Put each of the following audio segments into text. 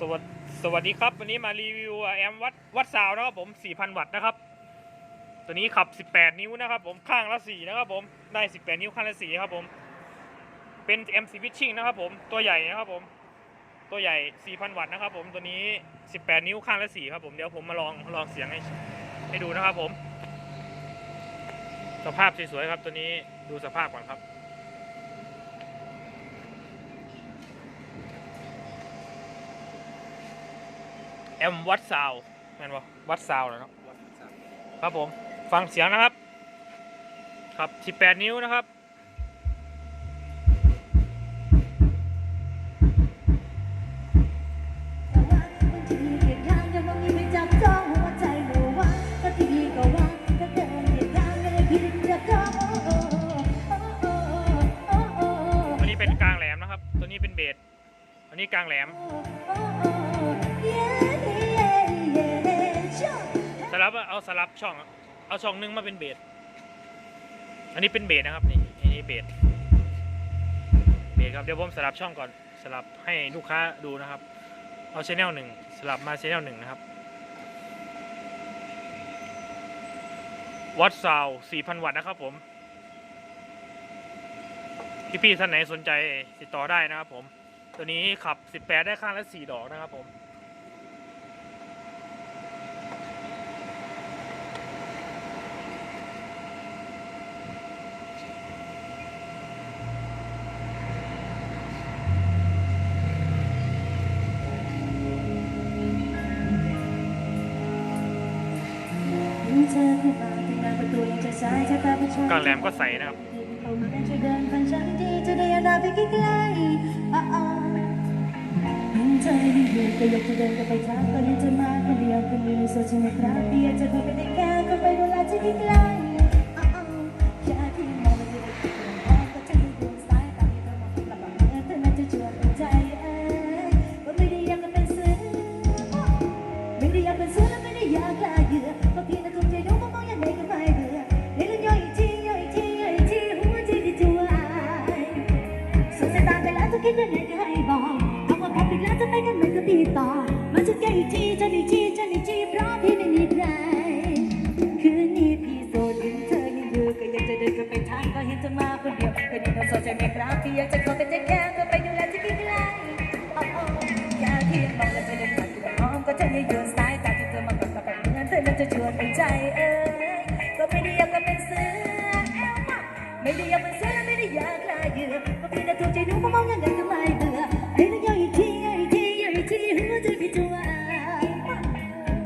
สวัสดีสวัสดีครับ วันนี้มารีวิวแอมวัดวัดซาวนะครับผม4,000 วัตต์นะครับ ตัวนี้ขับ 18 นิ้วนะครับ ผมข้างละ4นะครับ ผมได้ 18 นิ้วข้างละ4ครับผม เป็น MC Pitching นะครับ ผมตัวใหญ่นะครับผม ตัวใหญ่ 4,000 วัตต์นะครับ ผมตัวนี้ 18 นิ้วข้างละ4ครับผมเดี๋ยวผมมาลองลองเสียงให้ให้ดูนะครับผม สภาพสวยๆครับ ตัวนี้ดูสภาพก่อนครับ แอมวัดซาวแม่นบ่วัดซาวแล้วเนาะครับผม ฟังเสียงนะครับ ครับ 18 นิ้วนะครับแต่ว่าบางทีเหตุการณ์ยังบางทีไม่จับจ้องหัวใจหนูว่าก็ที่ดีก็ว่าถ้าเกิดเหตุการณ์ไม่ได้คิดจะจ้องโอ้โอ้โอ้โอ้โอ้อันนี้เป็นกลางแหลมนะครับ ตัวนี้เป็นเบสอันนี้กลางแหลม สลับช่อง เอาช่องหนึงมาเป็นเบสอันนี้เป็นเบสนะครับนี่อันนี้เบสเบสครับเดี๋ยวผมสลับช่องก่อนสลับให้ลูกค้าดูนะครับ เอาชแนลหนึ่งสลับมาชแนลหนึ่งนะครับวัดซาว4,000วัตต์นะครับผมพี่ๆท่านไหนสนใจติดต่อได้นะครับผม ตัวนี้ขับ 18 ได้ข้างละ 4 ดอกนะครับผม กลางแหลมก็ใส่นะครับใจดีเดียวก็อยากจะเดินกันไปทักก็ยังจะมาคนเดียวคนเดียวในโซเชียลมีเดียจะเข้าไปได้แค่ก็ไปดูแลที่ใกล้ จะคิดยังไงก็ให้บอกเอาว่าพอปิดแล้วจะไปกันไหนก็ตีต่อ มันจะแก้อีกทีจะอีกทีจะอีกทีเพราะพี่ไม่มีใคร คืนนี้พี่โสดเห็นเธอยังอยู่ก็อยากจะเดินกันไปทางก็เห็นเธอมาคนเดียวก็นี่เราโสดใจไหมครับพี่อยากจะขอเป็นใจแค่ก็ไปดูแลที่ใกล้ๆอ๋อๆแค่ที่มองแล้วจะเดินผ่านตัวน้องก็จะให้โยนสายตาที่เธอมากอดกับแบบนั้นเธอน่าจะชวนเป็นใจเอ้ยก็ไม่ได้อยากจะเป็นเสือแอลมาไม่ได้อยากเป็นเสือและไม่ได้อยาก ก็เพียงแต่ถูกใจหนูก็มองยังไงก็ไม่เบื่อให้ต้องย่อยอีกทีย่อยอีกทีย่อยอีกทีหัวใจพี่ตัว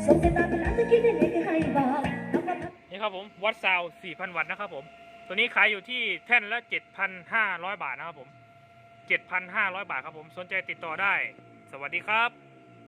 สงสายตาเป็นล้านจะคิดยังไงก็ให้บอกนี่ครับผมวัดซาว 4,000 วัตต์นะครับผม ตัวนี้ขายอยู่ที่แท่นละ 7,500 บาทนะครับผม 7,500 บาทครับผม สนใจติดต่อได้ สวัสดีครับ